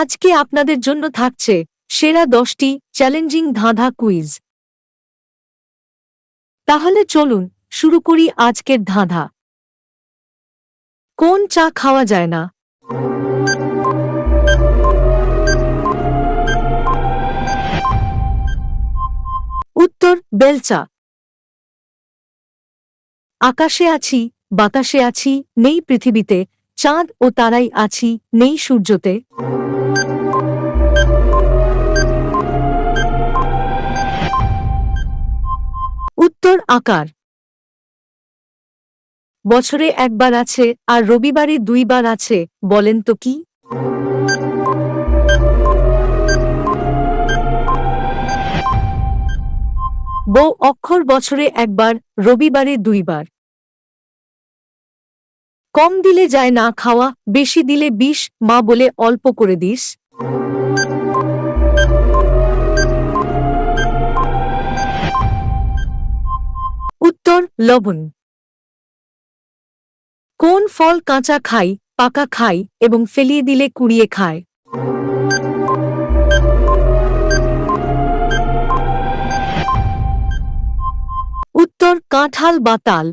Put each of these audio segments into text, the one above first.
আজকে আপনাদের জন্য থাকছে সেরা দশটি চ্যালেঞ্জিং ধাঁধা কুইজ। তাহলে চলুন শুরু করি আজকের ধাঁধা। কোন চা খাওয়া যায় না? উত্তর বেলচা আকাশে আছি, বাতাসে আছি, নেই পৃথিবীতে, চাঁদ ও তারাই আছি, নেই সূর্যতে। উত্তর আকার। বছরে একবার আছে আর রবিবারে দুইবার আছে, বলেন তো কি? বউ অক্ষর বছরে একবার, রবিবারে দুইবার। কম দিলে যায় না খাওয়া, বেশি দিলে বিষ, মা বলে অল্প করে দিস। উত্তর, লবণ। কোন ফল কাঁচা খাই, পাকা খাই এবং ফেলিয়ে দিলে কুড়িয়ে খায়? উত্তর, কাঁঠাল বা তাল।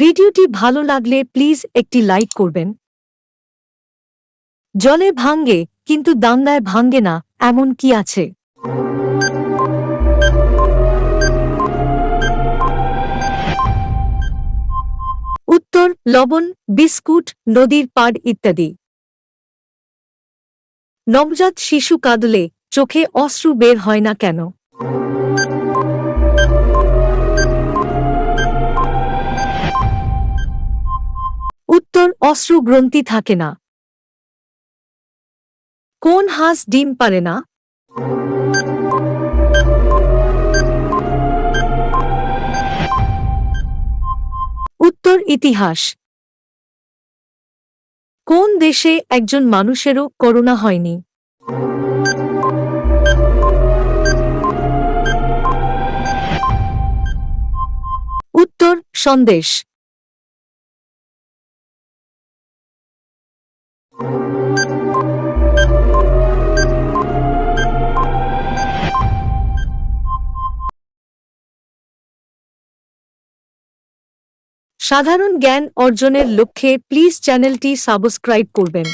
ভিডিওটি ভালো লাগলে প্লিজ একটি লাইক করবেন। জলে ভাঙ্গে, কিন্তু দাঙ্গায় ভাঙ্গে না, এমন কি আছে? উত্তর, লবণ, বিস্কুট, নদীর পাড় ইত্যাদি। নবজাত শিশু কাঁদলে চোখে অশ্রু বের হয় না কেন? উত্তর অশ্রু গ্রন্থি থাকে না। কোন হাঁস ডিম পারে না? উত্তর, ইতিহাস। কোন দেশে একজন মানুষেরও করোনা হয়নি? উত্তর, সন্দেশ। সাধারণ জ্ঞান অর্জনের লক্ষ্যে প্লিজ চ্যানেলটি সাবস্ক্রাইব করবেন।